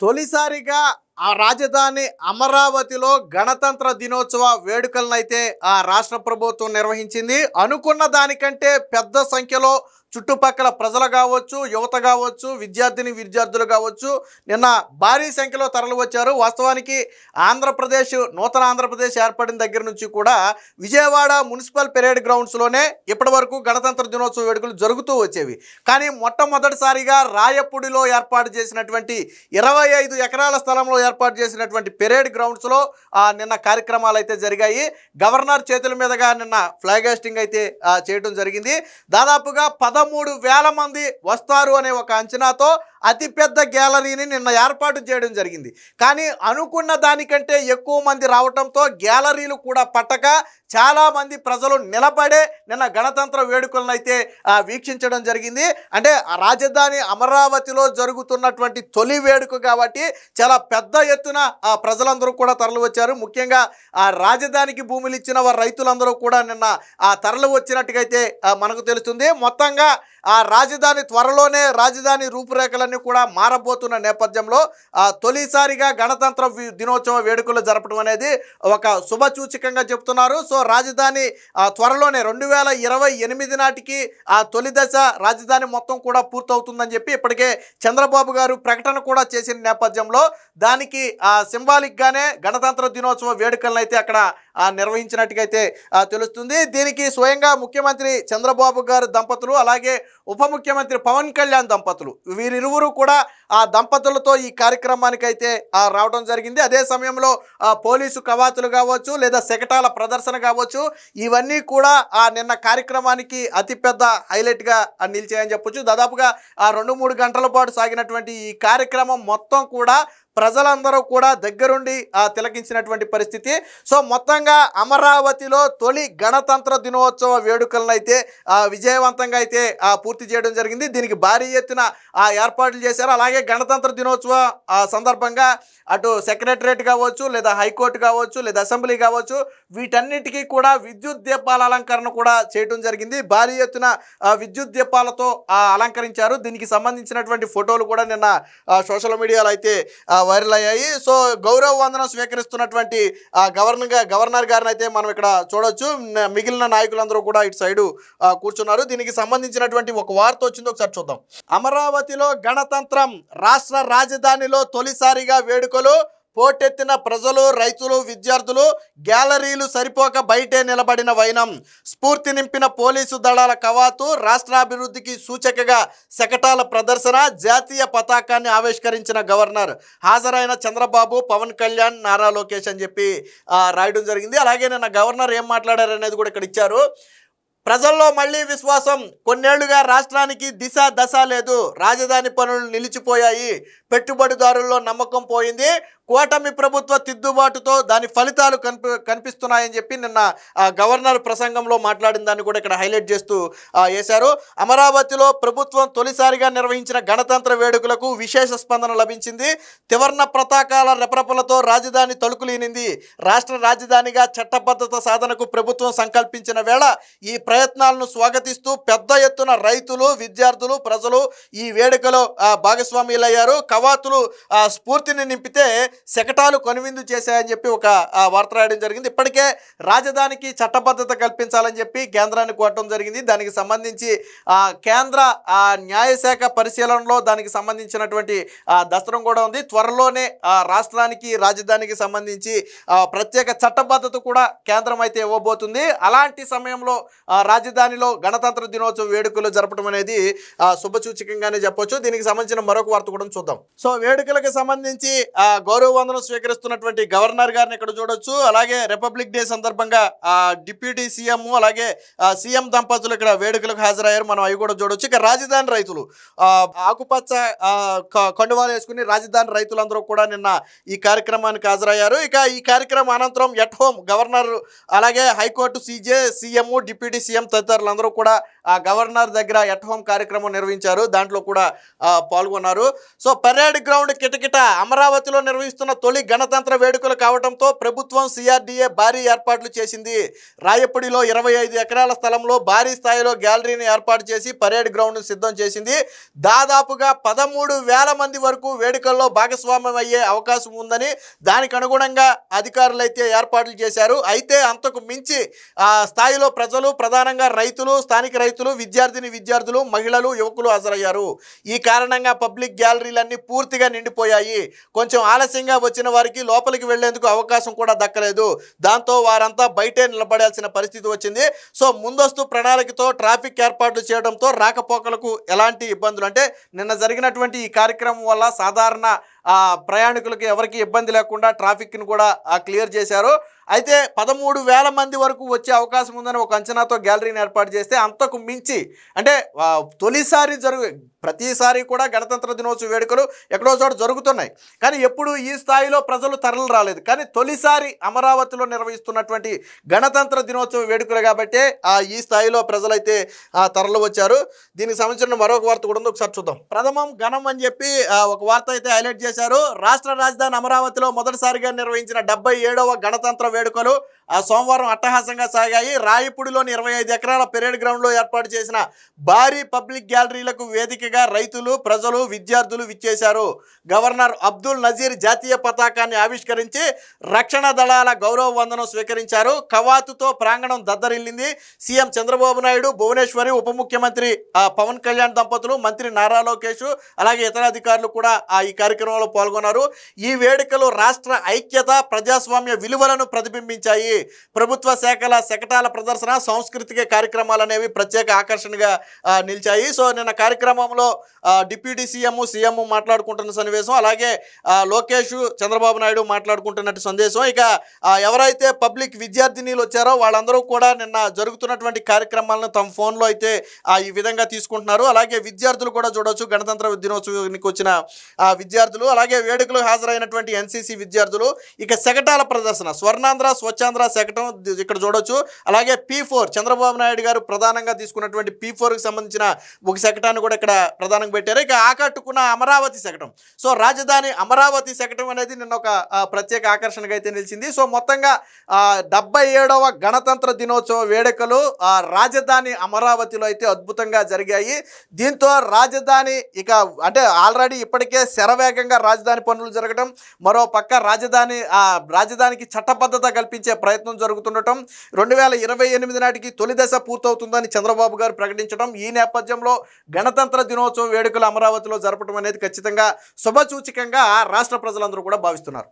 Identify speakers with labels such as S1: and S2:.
S1: తొలిసారిగా ఆ రాజధాని అమరావతిలో గణతంత్ర దినోత్సవ వేడుకలనైతే ఆ రాష్ట్ర ప్రభుత్వం నిర్వహించింది. అనుకున్న దానికంటే పెద్ద సంఖ్యలో చుట్టుపక్కల ప్రజలు కావచ్చు యువత కావచ్చు విద్యార్థిని విద్యార్థులు కావచ్చు నిన్న భారీ సంఖ్యలో తరలి వచ్చారు. వాస్తవానికి ఆంధ్రప్రదేశ్ నూతన ఆంధ్రప్రదేశ్ ఏర్పడిన దగ్గర నుంచి కూడా విజయవాడ మున్సిపల్ పెరేడ్ గ్రౌండ్స్లోనే ఇప్పటి వరకు గణతంత్ర దినోత్సవ వేడుకలు జరుగుతూ వచ్చేవి. కానీ మొట్టమొదటిసారిగా రాయపూడిలో ఏర్పాటు చేసినటువంటి ఇరవై ఐదు ఎకరాల స్థలంలో ఏర్పాటు చేసినటువంటి పెరేడ్ గ్రౌండ్స్లో నిన్న కార్యక్రమాలు అయితే జరిగాయి. గవర్నర్ చేతుల మీదుగా నిన్న ఫ్లాగ్ హాస్టింగ్ అయితే చేయడం జరిగింది. దాదాపుగా పద పదమూడు వేల మంది వస్తారు అనే ఒక అంచనాతో అతిపెద్ద గ్యాలరీని నిన్న ఏర్పాటు చేయడం జరిగింది. కానీ అనుకున్న దానికంటే ఎక్కువ మంది రావటంతో గ్యాలరీలు కూడా పట్టక చాలామంది ప్రజలు నిలబడే నిన్న గణతంత్ర వేడుకలను అయితే వీక్షించడం జరిగింది. అంటే రాజధాని అమరావతిలో జరుగుతున్నటువంటి తొలి వేడుక కాబట్టి చాలా పెద్ద ఎత్తున ఆ ప్రజలందరూ కూడా తరలి వచ్చారు ముఖ్యంగా ఆ రాజధానికి భూములు ఇచ్చిన వారు రైతులందరూ కూడా నిన్న ఆ తరలి వచ్చినట్టుగా అయితే మనకు తెలుస్తుంది. మొత్తంగా ఆ రాజధాని త్వరలోనే రాజధాని రూపురేఖలన్నీ కూడా మారబోతున్న నేపథ్యంలో తొలిసారిగా గణతంత్ర దినోత్సవ వేడుకలు జరపడం అనేది ఒక శుభసూచకంగా చెప్తున్నారు. సో రాజధాని ఆ, త్వరలోనే రెండు వేల ఇరవై ఎనిమిది నాటికి ఆ తొలి దశ రాజధాని మొత్తం కూడా పూర్తవుతుందని చెప్పి ఇప్పటికే చంద్రబాబు గారు ప్రకటన కూడా చేసిన నేపథ్యంలో దానికి ఆ సింబాలిక్గానే గణతంత్ర దినోత్సవ వేడుకలను అయితే అక్కడ నిర్వహించినట్టుగైతే అయితే తెలుస్తుంది. దీనికి స్వయంగా ముఖ్యమంత్రి చంద్రబాబు గారు దంపతులు అలాగే ఉప ముఖ్యమంత్రి పవన్ కళ్యాణ్ దంపతులు వీరిరువురు కూడా ఆ దంపతులతో ఈ కార్యక్రమానికి అయితే రావడం జరిగింది. అదే సమయంలో పోలీసు కవాతులు కావచ్చు లేదా శకటాల ప్రదర్శన కావచ్చు ఇవన్నీ కూడా ఆ నిన్న కార్యక్రమానికి అతిపెద్ద హైలైట్గా నిలిచాయని చెప్పొచ్చు. దాదాపుగా ఆ రెండు మూడు గంటల పాటు సాగినటువంటి ఈ కార్యక్రమం మొత్తం కూడా ప్రజలందరూ కూడా దగ్గరుండి ఆ, తిలకించినటువంటి పరిస్థితి. సో మొత్తంగా అమరావతిలో తొలి గణతంత్ర దినోత్సవ వేడుకలను అయితే విజయవంతంగా అయితే పూర్తి చేయడం జరిగింది. దీనికి భారీ ఎత్తున ఆ, ఏర్పాట్లు చేశారు. అలాగే గణతంత్ర దినోత్సవ సందర్భంగా అటు సెక్రటరేట్ కావచ్చు లేదా హైకోర్టు కావచ్చు లేదా అసెంబ్లీ కావచ్చు వీటన్నిటికీ కూడా విద్యుత్ దీపాల అలంకరణ కూడా చేయడం జరిగింది. భారీ ఎత్తున విద్యుత్ దీపాలతో అలంకరించారు. దీనికి సంబంధించినటువంటి ఫోటోలు కూడా నిన్న సోషల్ మీడియాలో అయితే వైరల్ అయ్యాయి సో గౌరవ వందనం స్వీకరిస్తున్నటువంటి గవర్నర్ గవర్నర్ గారిని అయితే మనం ఇక్కడ చూడొచ్చు. మిగిలిన నాయకులందరూ కూడా ఇటు సైడు కూర్చున్నారు. దీనికి సంబంధించినటువంటి ఒక వార్త వచ్చింది ఒకసారి చూద్దాం. అమరావతిలో గణతంత్రం రాష్ట్ర రాజధానిలో తొలిసారిగా వేడుకలు పోటెత్తిన ప్రజలు రైతులు విద్యార్థులు గ్యాలరీలు సరిపోక బయటే నిలబడిన వైనం. స్ఫూర్తి నింపిన పోలీసు దళాల కవాతు రాష్ట్రాభివృద్ధికి సూచకగా శకటాల ప్రదర్శన జాతీయ పతాకాన్ని ఆవిష్కరించిన గవర్నర్. హాజరైన చంద్రబాబు పవన్ కళ్యాణ్ నారా లోకేష్ అని చెప్పి రాయడం జరిగింది. అలాగే నిన్న గవర్నర్ ఏం మాట్లాడారు అనేది కూడా ఇక్కడ ఇచ్చారు. ప్రజల్లో మళ్ళీ విశ్వాసం. కొన్నేళ్ళుగా రాష్ట్రానికి దిశ దశ లేదు. రాజధాని పనులు నిలిచిపోయాయి. పెట్టుబడిదారుల్లో నమ్మకం పోయింది. కూటమి ప్రభుత్వ తిద్దుబాటుతో దాని ఫలితాలు కనిపి కనిపిస్తున్నాయని చెప్పి నిన్న గవర్నర్ ప్రసంగంలో మాట్లాడిన దాన్ని కూడా ఇక్కడ హైలైట్ చేస్తూ వేశారు అమరావతిలో ప్రభుత్వం తొలిసారిగా నిర్వహించిన గణతంత్ర వేడుకలకు విశేష స్పందన లభించింది. తివర్ణ ప్రతాకాల రెపరెపలతో రాజధాని తలుకులీనింది రాష్ట్ర రాజధానిగా చట్టబద్ధత సాధనకు ప్రభుత్వం సంకల్పించిన వేళ ఈ ప్రయత్నాలను స్వాగతిస్తూ పెద్ద ఎత్తున రైతులు విద్యార్థులు ప్రజలు ఈ వేడుకలో భాగస్వామ్యులయ్యారు కవాతులు స్ఫూర్తిని నింపితే శకటాలు కొనువిందు చేశాయని చెప్పి ఒక వార్త రాయడం జరిగింది. ఇప్పటికే రాజధానికి చట్టబద్ధత కల్పించాలని చెప్పి కేంద్రాన్ని కోరటం జరిగింది. దానికి సంబంధించి ఆ, కేంద్ర ఆ, న్యాయశాఖ పరిశీలనలో దానికి సంబంధించినటువంటి దసరం కూడా ఉంది. త్వరలోనే ఆ, రాష్ట్రానికి రాజధానికి సంబంధించి ప్రత్యేక చట్టబద్ధత కూడా కేంద్రం అయితే ఇవ్వబోతుంది. అలాంటి సమయంలో ఆ, రాజధానిలో గణతంత్ర దినోత్సవ వేడుకలు జరపడం అనేది శుభ శుభసూచకంగానే చెప్పొచ్చు. దీనికి సంబంధించిన మరొక వార్త కూడా చూద్దాం. సో వేడుకలకు సంబంధించి గౌరవ గౌరవ వందనం స్వీకరిస్తున్నటువంటి గవర్నర్ గారిని ఇక్కడ చూడొచ్చు. అలాగే రిపబ్లిక్ డే సందర్భంగా డిప్యూటీ సీఎం అలాగే సీఎం దంపతులు ఇక్కడ వేడుకలకు హాజరయ్యారు. మనం అవి కూడా చూడొచ్చు. ఇక రాజధాని రైతులు ఆకుపచ్చ కండువాలు వేసుకుని రాజధాని రైతులందరూ కూడా నిన్న ఈ కార్యక్రమానికి హాజరయ్యారు. ఇక ఈ కార్యక్రమం అనంతరం ఎట్ హోమ్ గవర్నర్ అలాగే high court CJ CM deputy CM తదితరులందరూ కూడా ఆ గవర్నర్ దగ్గర ఎట్ హోమ్ కార్యక్రమం నిర్వహించారు. దాంట్లో కూడా పాల్గొన్నారు. సో పరేడ్ గ్రౌండ్ కిటకిట అమరావతిలో నిర్వహిస్తున్న తొలి గణతంత్ర వేడుకలు కావడంతో ప్రభుత్వం సిఆర్డీఏ భారీ ఏర్పాట్లు చేసింది. రాయపూడిలో ఇరవై ఐదు ఎకరాల స్థలంలో భారీ స్థాయిలో గ్యాలరీని ఏర్పాటు చేసి పరేడ్ గ్రౌండ్ను సిద్ధం చేసింది. దాదాపుగా పదమూడు వేల మంది వరకు వేడుకల్లో భాగస్వామ్యం అయ్యే అవకాశం ఉందని దానికి అనుగుణంగా అధికారులు అయితే ఏర్పాట్లు చేశారు. అయితే అంతకు మించి ఆ స్థాయిలో ప్రజలు ప్రధానంగా రైతులు స్థానిక రైతులు విద్యార్థిని విద్యార్థులు మహిళలు యువకులు హాజరయ్యారు. ఈ కారణంగా పబ్లిక్ గ్యాలరీలన్నీ పూర్తిగా నిండిపోయాయి. కొంచెం ఆలస్యంగా వచ్చిన వారికి లోపలికి వెళ్ళేందుకు అవకాశం కూడా దక్కలేదు. దాంతో వారంతా బయటే నిలబడాల్సిన పరిస్థితి వచ్చింది. సో ముందస్తు ప్రణాళికతో ట్రాఫిక్ ఏర్పాట్లు చేయడంతో రాకపోకలకు ఎలాంటి ఇబ్బందులు? అంటే నిన్న జరిగినటువంటి ఈ కార్యక్రమం వల్ల సాధారణ ప్రయాణికులకు ఎవరికి ఇబ్బంది లేకుండా ట్రాఫిక్ను కూడా క్లియర్ చేశారు. అయితే పదమూడు వేల మంది వరకు వచ్చే అవకాశం ఉందని ఒక అంచనాతో గ్యాలరీని ఏర్పాటు చేస్తే అంతకు మించి అంటే తొలిసారి జరుగు ప్రతిసారి కూడా గణతంత్ర దినోత్సవ వేడుకలు ఎక్కడో చోట జరుగుతున్నాయి. కానీ ఎప్పుడు ఈ స్థాయిలో ప్రజలు తరలి రాలేదు. కానీ తొలిసారి అమరావతిలో నిర్వహిస్తున్నటువంటి గణతంత్ర దినోత్సవ వేడుకలు కాబట్టి ఆ ఈ స్థాయిలో ప్రజలైతే తరలు తరలి వచ్చారు. దీనికి సంబంధించిన మరొక వార్త కూడా ఉంది. ఒకసారి చూద్దాం. ప్రథమం ఘనం అని చెప్పి ఒక వార్త అయితే హైలైట్ చేశారు. రాష్ట్ర రాజధాని అమరావతిలో మొదటిసారిగా నిర్వహించిన డెబ్బై ఏడవ గణతంత్ర వేడుకలు సోమవారం అట్టహాసంగా సాగాయి. రాయపూడిలోని ఇరవై ఐదు ఎకరాల పెరేడ్ గ్రౌండ్లో ఏర్పాటు చేసిన భారీ పబ్లిక్ గ్యాలరీలకు వేదికగా రైతులు ప్రజలు విద్యార్థులు విచ్చేశారు. గవర్నర్ అబ్దుల్ నజీర్ జాతీయ పతాకాన్ని ఆవిష్కరించి రక్షణ దళాల గౌరవ వందనం స్వీకరించారు. కవాతుతో ప్రాంగణం దద్దరిల్లింది సీఎం చంద్రబాబు నాయుడు భువనేశ్వరి ఉప ముఖ్యమంత్రి ఆ, పవన్ కళ్యాణ్ దంపతులు మంత్రి నారా లోకేష్ అలాగే ఇతర అధికారులు కూడా ఆ, ఈ కార్యక్రమంలో పాల్గొన్నారు. ఈ వేడుకలు రాష్ట్ర ఐక్యత ప్రజాస్వామ్య విలువలను ప్రతిబింబించాయి. ప్రభుత్వ శాఖల శకటాల ప్రదర్శన సాంస్కృతిక కార్యక్రమాలు అనేవి ప్రత్యేక ఆకర్షణగా నిలిచాయి. సో నిన్న కార్యక్రమంలో డిప్యూటీ సీఎం సీఎం మాట్లాడుకుంటున్న సన్నివేశం అలాగే లోకేష్ చంద్రబాబు నాయుడు మాట్లాడుకుంటున్నట్టు సందేశం. ఇక ఎవరైతే పబ్లిక్ విద్యార్థినీలు వచ్చారో వాళ్ళందరూ కూడా నిన్న జరుగుతున్నటువంటి కార్యక్రమాలను తమ ఫోన్లో అయితే ఈ విధంగా తీసుకుంటున్నారు. అలాగే విద్యార్థులు కూడా చూడొచ్చు. గణతంత్ర దినోత్సవానికి వచ్చిన విద్యార్థులు అలాగే వేడుకలు హాజరైనటువంటి ఎన్సీసీ విద్యార్థులు. ఇక శకటాల ప్రదర్శన స్వర్ణాంధ్ర స్వచ్ఛాంధ్ర శకటం ఇక్కడ చూడొచ్చు. అలాగే పీ ఫోర్ చంద్రబాబు నాయుడు గారు ప్రధానంగా తీసుకున్నటువంటి పీ ఫోర్కి సంబంధించిన ఒక శకటాన్ని కూడా ఇక్కడ ప్రధానంగా పెట్టారు. ఇక ఆకట్టుకున్న అమరావతి శకటం. సో రాజధాని అమరావతి శకటం అనేది నిన్న ఒక ప్రత్యేక ఆకర్షణగా అయితే నిలిచింది. సో మొత్తంగా డెబ్బై ఏడవ గణతంత్ర దినోత్సవ వేడుకలు ఆ, రాజధాని అమరావతిలో అయితే అద్భుతంగా జరిగాయి. దీంతో రాజధాని ఇక అంటే ఆల్రెడీ ఇప్పటికే శరవేగంగా రాజధాని పనులు జరగడం మరో పక్క రాజధాని ఆ రాజధానికి చట్టబద్ధత కల్పించే ప్రయత్నం జరుగుతుండటం. రెండు వేల ఇరవై ఎనిమిది నాటికి తొలి దశ పూర్తవుతుందని చంద్రబాబు గారు ప్రకటించడం ఈ నేపథ్యంలో గణతంత్ర దినోత్సవ వేడుకలు అమరావతిలో జరపడం అనేది ఖచ్చితంగా శుభసూచికంగా రాష్ట్ర ప్రజలందరూ కూడా భావిస్తున్నారు.